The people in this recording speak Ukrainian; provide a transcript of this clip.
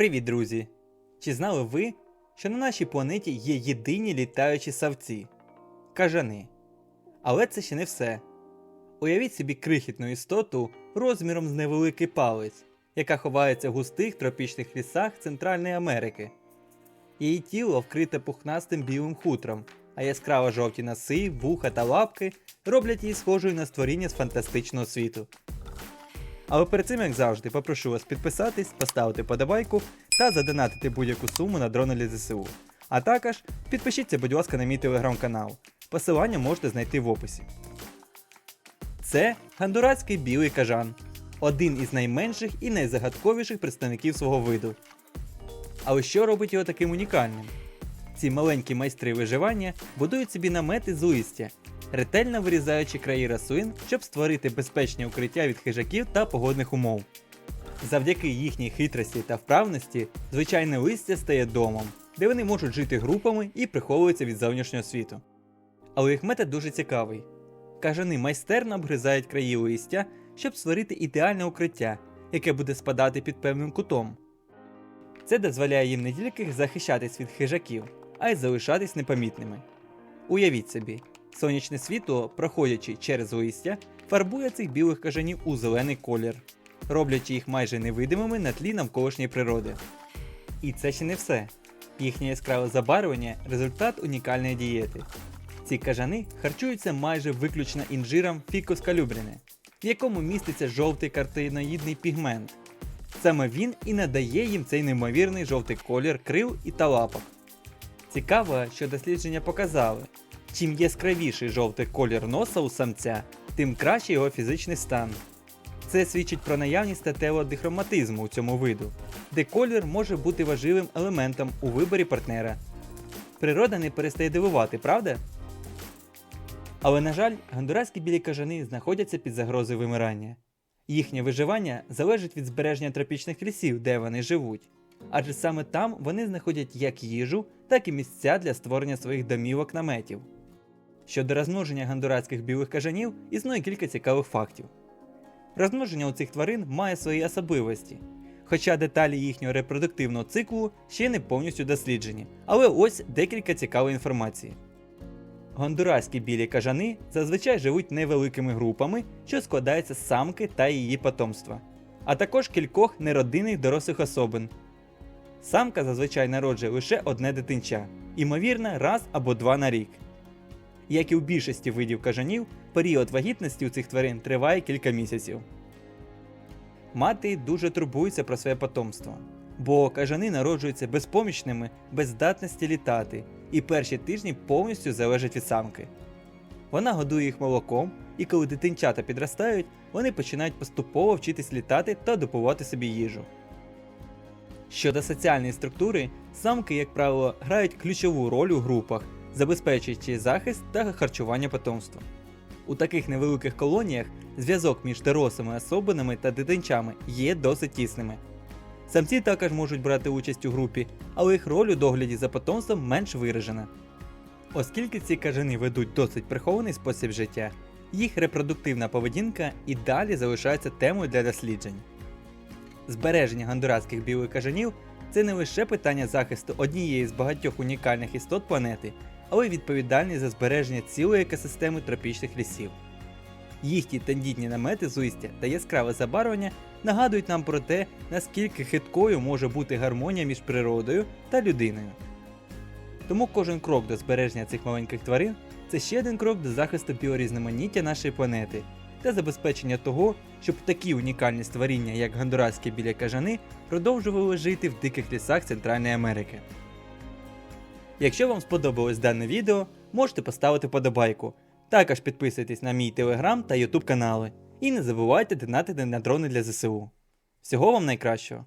Привіт, друзі! Чи знали ви, що на нашій планеті є єдині літаючі савці кажани? Але це ще не все. Уявіть собі крихітну істоту розміром з невеликий палець, яка ховається в густих тропічних лісах Центральної Америки. Її тіло вкрите пухнастим білим хутром, а яскраво жовті носи, вуха та лапки роблять її схожою на створіння з фантастичного світу. Але перед цим, як завжди, попрошу вас підписатись, поставити подобайку та задонатити будь-яку суму на дрони ЗСУ. А також підпишіться, будь ласка, на мій телеграм-канал. Посилання можете знайти в описі. Це гондуратський білий кажан, один із найменших і найзагадковіших представників свого виду. Але що робить його таким унікальним? Ці маленькі майстри виживання будують собі намети з листя, ретельно вирізаючи краї рослин, щоб створити безпечні укриття від хижаків та погодних умов. Завдяки їхній хитрості та вправності, звичайне листя стає домом, де вони можуть жити групами і приховуються від зовнішнього світу. Але їх метод дуже цікавий. Кажани майстерно обгризають краї листя, щоб створити ідеальне укриття, яке буде спадати під певним кутом. Це дозволяє їм не тільки захищатись від хижаків, а й залишатись непомітними. Уявіть собі, сонячне світло, проходячи через листя, фарбує цих білих кажанів у зелений колір, роблячи їх майже невидимими на тлі навколишньої природи. І це ще не все. Їхнє яскраве забарвлення результат унікальної дієти. Ці кажани харчуються майже виключно інжиром фікус калюбріне, в якому міститься жовтий картиноїдний пігмент. Саме він і надає їм цей неймовірний жовтий колір крил і та. Цікаво, що дослідження показали, чим яскравіший жовтий колір носа у самця, тим краще його фізичний стан. Це свідчить про наявність статевого дихроматизму у цьому виду, де колір може бути важливим елементом у виборі партнера. Природа не перестає дивувати, правда? Але, на жаль, гондураські білі кажани знаходяться під загрозою вимирання. Їхнє виживання залежить від збереження тропічних лісів, де вони живуть, адже саме там вони знаходять як їжу, так і місця для створення своїх домівок наметів. Щодо розмноження гондуратських білих кажанів, існує кілька цікавих фактів. Розмноження у цих тварин має свої особливості, хоча деталі їхнього репродуктивного циклу ще не повністю досліджені, але ось декілька цікавої інформації. Гондураські білі кажани зазвичай живуть невеликими групами, що складаються з самки та її потомства, а також кількох неродинних дорослих особин. Самка зазвичай народжує лише одне дитинча, ймовірно, раз або два на рік. Як і у більшості видів кажанів, період вагітності у цих тварин триває кілька місяців. Мати дуже турбується про своє потомство, бо кажани народжуються безпомічними, без здатності літати, і перші тижні повністю залежать від самки. Вона годує їх молоком, і коли дитинчата підростають, вони починають поступово вчитись літати та добувати собі їжу. Щодо соціальної структури, самки, як правило, грають ключову роль у групах, забезпечуючи захист та харчування потомства. У таких невеликих колоніях зв'язок між дорослими особинами та дитинчами є досить тісними. Самці також можуть брати участь у групі, але їх роль у догляді за потомством менш виражена. Оскільки ці кажани ведуть досить прихований спосіб життя, їх репродуктивна поведінка і далі залишається темою для досліджень. Збереження гондуратських білих кажанів це не лише питання захисту однієї з багатьох унікальних істот планети, але й відповідальність за збереження цілої екосистеми тропічних лісів. Їхні тендітні намети з листя та яскраве забарвлення нагадують нам про те, наскільки хиткою може бути гармонія між природою та людиною. Тому кожен крок до збереження цих маленьких тварин це ще один крок до захисту біорізноманіття нашої планети та забезпечення того, щоб такі унікальні створіння, як гондураські біля кажани, продовжували жити в диких лісах Центральної Америки. Якщо вам сподобалось дане відео, можете поставити подобайку. Також підписуйтесь на мій телеграм та ютуб канали. І не забувайте донатити на дрони для ЗСУ. Всього вам найкращого!